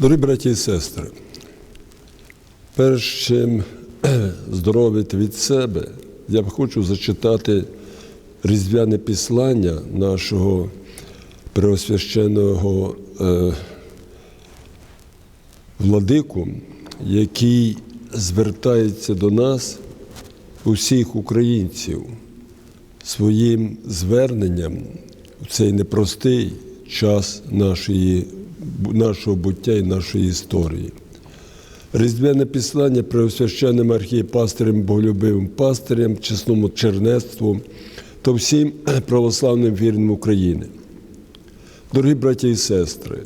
Дорогі браті і сестри, перш чим здоровити від себе, я хочу зачитати різдвяне післання нашого преосвященого е, владику, який звертається до нас, усіх українців, своїм зверненням в цей непростий час нашої, нашого буття і нашої історії. Різдвяне післання преосвященним архієпастирем, боголюбивим пастирем, чесному чернецтву та всім православним вірним України. Дорогі браті і сестри,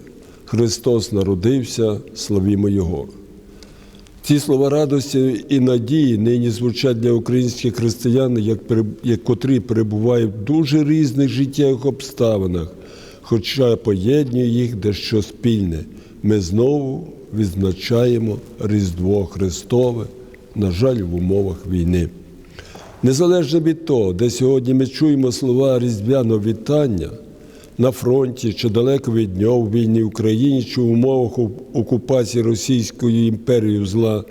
Христос народився, славімо Його. Ці слова радості і надії нині звучать для українських християн, як, котрі перебувають в дуже різних життєвих обставинах, хоча поєднує їх дещо спільне. Ми знову відзначаємо Різдво Христове, на жаль, в умовах війни. Незалежно від того, де сьогодні ми чуємо слова різдвяного вітання на фронті чи далеко від нього в вільній Україні, чи в умовах окупації Російською імперією зла,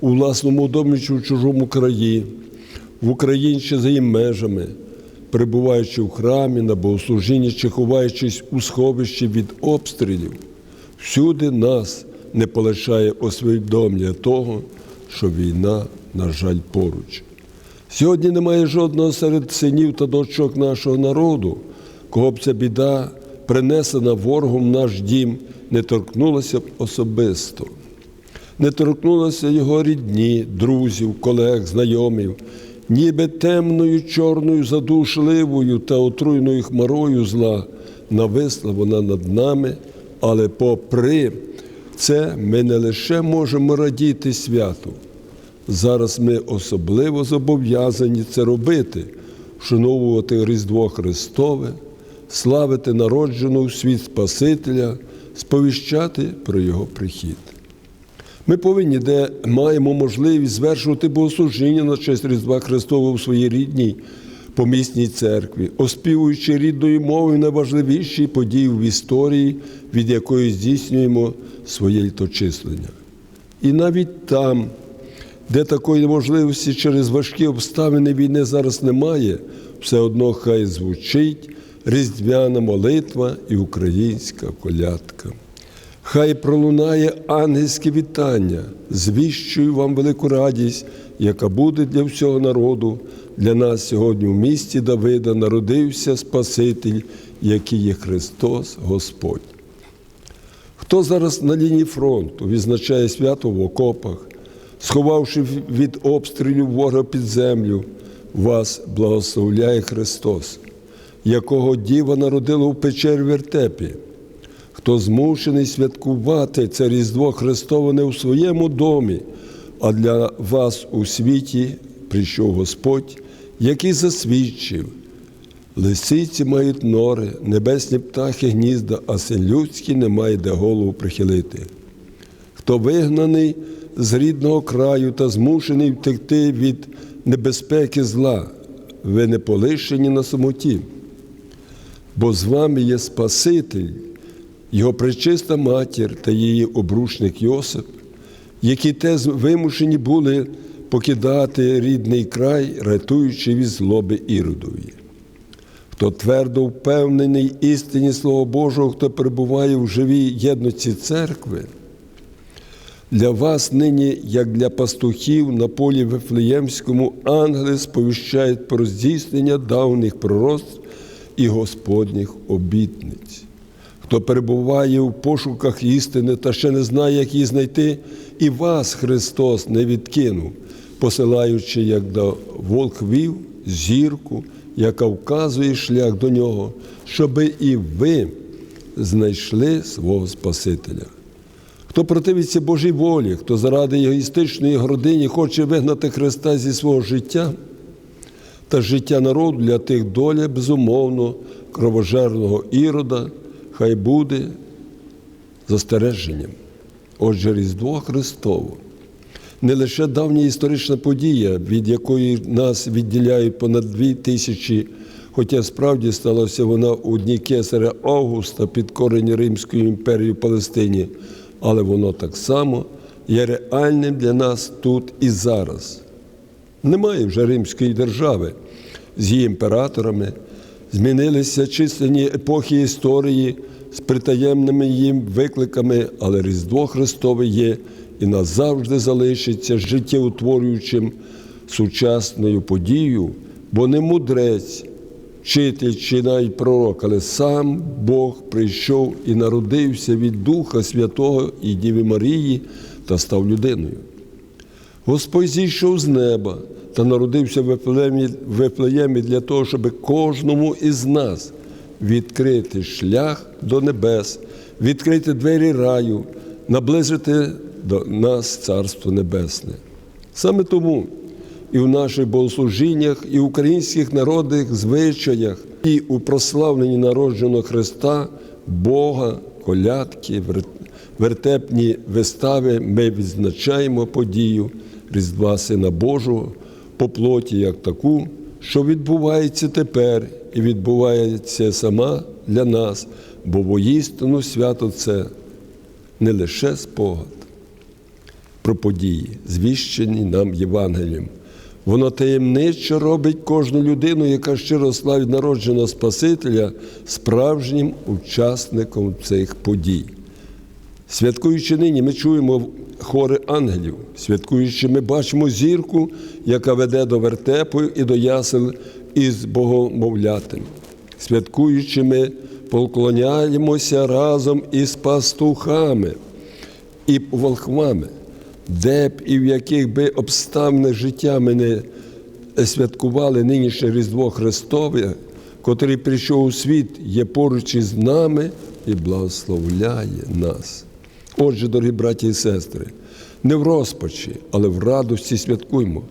у власному домі чи в чужому краї, в Україні чи за її межами, перебуваючи в храмі, на богослужінні чи ховаючись у сховищі від обстрілів, всюди нас не полишає усвідомлення того, що війна, на жаль, поруч. Сьогодні немає жодного серед синів та дочок нашого народу, кого б ця біда, принесена ворогом в наш дім, не торкнулася б особисто. Не торкнулася його рідні, друзів, колег, знайомів, ніби темною, чорною, задушливою та отруйною хмарою зла нависла вона над нами, але попри це ми не лише можемо радіти святу, Зараз ми особливо зобов'язані це робити, вшановувати Різдво Христове, славити народженого в світ Спасителя, сповіщати про Його прихід. Ми повинні, де маємо можливість звершувати богослужіння на честь Різдва Христового в своїй рідній помісній церкві, оспівуючи рідною мовою найважливіші події в історії, від якої здійснюємо своє літочислення. І навіть там, де такої можливості через важкі обставини війни зараз немає, все одно хай звучить різдвяна молитва і українська колядка. Хай пролунає ангельське вітання, звіщую вам велику радість, яка буде для всього народу. Для нас сьогодні в місті Давида народився Спаситель, який є Христос Господь. Хто зараз на лінії фронту відзначає свято в окопах, сховавши від обстрілів ворога під землю, вас благословляє Христос, якого Діва народила в печері вертепі. Хто змушений святкувати це Різдво Христове не у своєму домі, а для вас у світі прийшов Господь, який засвідчив. Лисиці мають нори, небесні птахи гнізда, а син людський не має де голову прихилити. Хто вигнаний з рідного краю та змушений втекти від небезпеки зла, ви не полишені на самоті, бо з вами є Спаситель, його пречиста матір та її обрушник Йосип, які теж вимушені були покидати рідний край, рятуючи від злоби Іродові. Хто твердо впевнений істині Слова Божого, хто перебуває в живій єдності церкви, для вас нині, як для пастухів на полі Вифлеємському, ангели сповіщають про здійснення давніх пророцтв і Господніх обітниць. Хто перебуває в пошуках істини та ще не знає, як її знайти, і вас Христос не відкинув, посилаючи, як до волхвів, зірку, яка вказує шлях до нього, щоби і ви знайшли свого Спасителя. Хто противиться Божій волі, хто заради егоїстичної гордині хоче вигнати Христа зі свого життя та життя народу для тих доля, безумовно, кровожерного ірода, хай буде застереженням. Отже, Різдво Христово не лише давня історична подія, від якої нас відділяють понад дві тисячі, хоча справді сталася вона у дні кесаря Августа, підкорені Римською імперією Палестині, але воно так само є реальним для нас тут і зараз. Немає вже Римської держави з її імператорами, змінилися численні епохи історії з притаємними їм викликами, але Різдво Христове є і назавжди залишиться життєутворюючим сучасною подією, бо не мудрець, вчитель чи навіть пророк, але сам Бог прийшов і народився від Духа Святого і Діви Марії та став людиною. Господь зійшов з неба та народився в Вифлеємі, для того, щоб кожному із нас відкрити шлях до небес, відкрити двері раю, наблизити до нас Царство Небесне. Саме тому і в наших богослужіннях, і в українських народних звичаях, і у прославленні народженого Христа, Бога, колядки, вертепні вистави ми відзначаємо подію Різдва Сина Божого по плоті як таку, що відбувається тепер і відбувається сама для нас, бо воістину свято це не лише спогад про події, звіщені нам Євангелієм. Воно таємниче робить кожну людину, яка щиро славить народженого Спасителя, справжнім учасником цих подій. Святкуючи нині, ми чуємо хори ангелів. Святкуючи, ми бачимо зірку, яка веде до вертепу і до ясел із богомовлятим. Святкуючи, ми поклоняємося разом із пастухами і волхвами, де б і в яких би обставинах життя ми не святкували нинішнє Різдво Христове, котрий прийшов у світ, є поруч із нами і благословляє нас. Отже, дорогі браті і сестри, не в розпачі, але в радості святкуймо.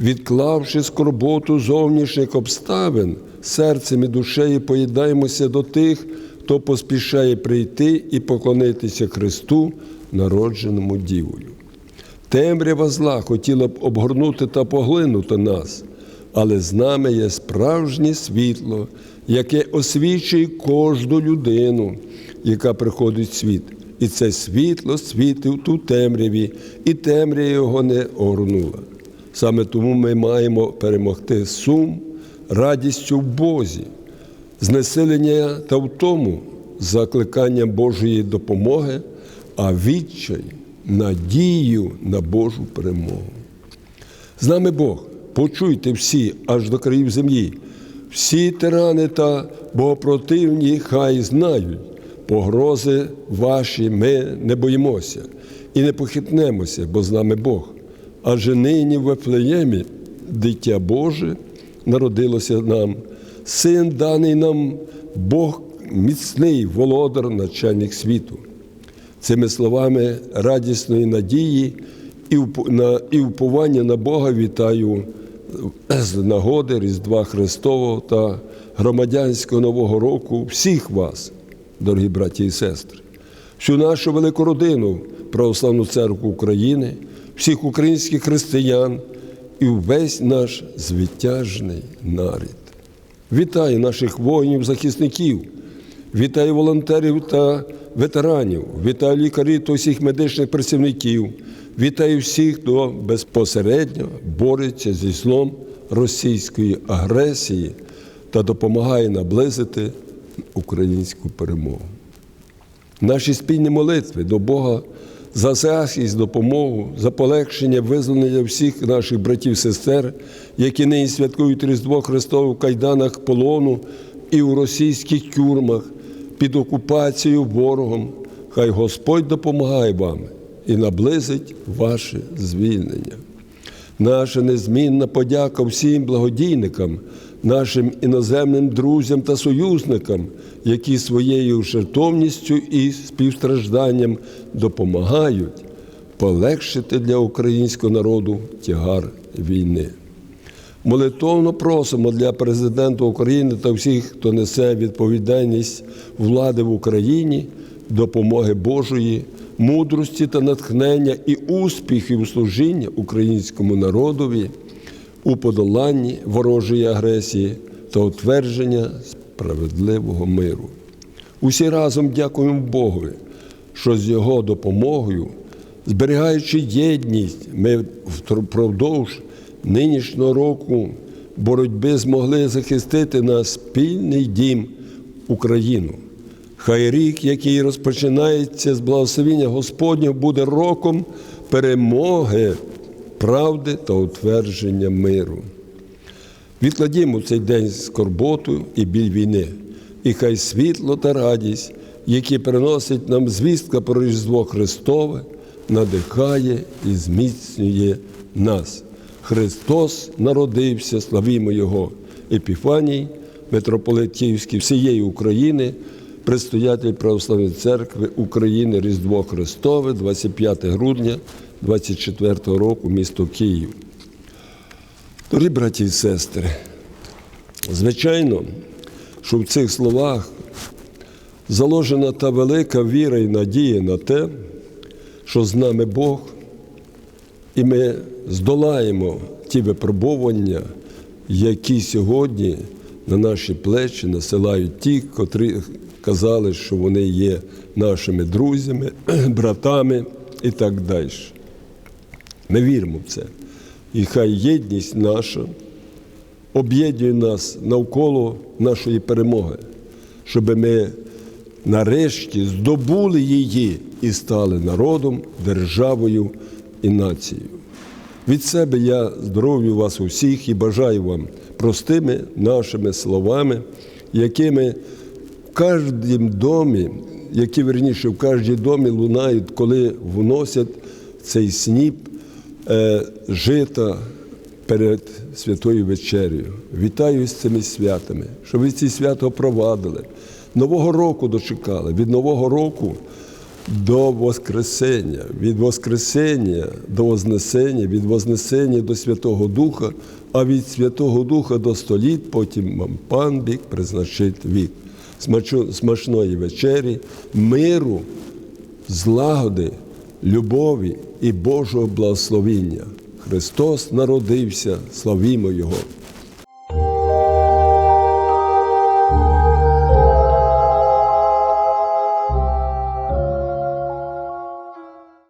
Відклавши скорботу зовнішніх обставин, серцем і душею поєднаємося до тих, хто поспішає прийти і поклонитися Христу, народженому Дівою. Темрява зла хотіла б обгорнути та поглинути нас, але з нами є справжнє світло, яке освічує кожну людину, яка приходить в світ. І це світло світив ту темряві, і темрява його не огорнула. Саме тому ми маємо перемогти сум радістю в Бозі, знесилення та втому закликанням Божої допомоги, а відчай надію на Божу перемогу. З нами Бог, почуйте всі аж до країв землі. Всі тирани та богопротивні хай знають, погрози ваші ми не боїмося і не похитнемося, бо з нами Бог. Адже нині в Вифлеємі дитя Боже народилося нам, син даний нам Бог міцний володар, начальник світу. Цими словами радісної надії і вп- на- Бога вітаю з нагоди Різдва Христового та громадянського Нового року всіх вас, дорогі браті і сестри, всю нашу велику родину, Православну Церкву України, всіх українських християн і весь наш звитяжний нарід. Вітаю наших воїнів-захисників, вітаю волонтерів та ветеранів, вітаю лікарів та усіх медичних працівників, вітаю всіх, хто безпосередньо бореться зі злом російської агресії та допомагає наблизити українську перемогу. Наші спільні молитви до Бога за захист, допомогу, за полегшення, визволення всіх наших братів і сестер, які нині святкують Різдво Христове в кайданах полону і у російських тюрмах під окупацією ворогом. Хай Господь допомагає вам і наблизить ваше звільнення. Наша незмінна подяка всім благодійникам, нашим іноземним друзям та союзникам, які своєю жертовністю і співстражданням допомагають полегшити для українського народу тягар війни. Молитовно просимо для президента України та всіх, хто несе відповідальність влади в Україні, допомоги Божої, мудрості та натхнення і успіхів у служінні українському народові у подоланні ворожої агресії та утвердження справедливого миру. Усі разом дякуємо Богові що з його допомогою, зберігаючи єдність, ми впродовж нинішнього року боротьби змогли захистити наш спільний дім Україну. Хай рік, який розпочинається з благословіння Господнього, буде роком перемоги, правди та утвердження миру. Відкладімо цей день скорботу і біль війни, і хай світло та радість, які приносить нам звістка про Різдво Христове, надихає і зміцнює нас. Христос народився, славімо Його, Епіфаній, митрополит Київський всієї України, предстоятель Православної церкви України Різдво Христове, 25 грудня 24 року, місто Київ. Дорогі браті і сестри, звичайно, що в цих словах заложена та велика віра і надія на те, що з нами Бог, і ми здолаємо ті випробування, які сьогодні на наші плечі насилають ті, котрі казали, що вони є нашими друзями, братами і так далі. Ми віримо в це. І хай єдність наша об'єднує нас навколо нашої перемоги, щоб ми нарешті здобули її і стали народом, державою і нацією. Від себе я здоров'ю вас усіх і бажаю вам простими нашими словами, якими кожному домі, які верніше в кожній домі лунають, коли вносять цей сніп е, жита перед святою вечерею. Вітаю з цими святами, щоб ви ці свято провадили. Нового року дочекали. Від Нового року до Воскресення, від Воскресення до Вознесення, від Вознесення до Святого Духа, а від Святого Духа до століт, потім вам пан Бік призначить вік. Смачної вечері, миру, злагоди, любові і Божого благословіння. Христос народився, славімо Його.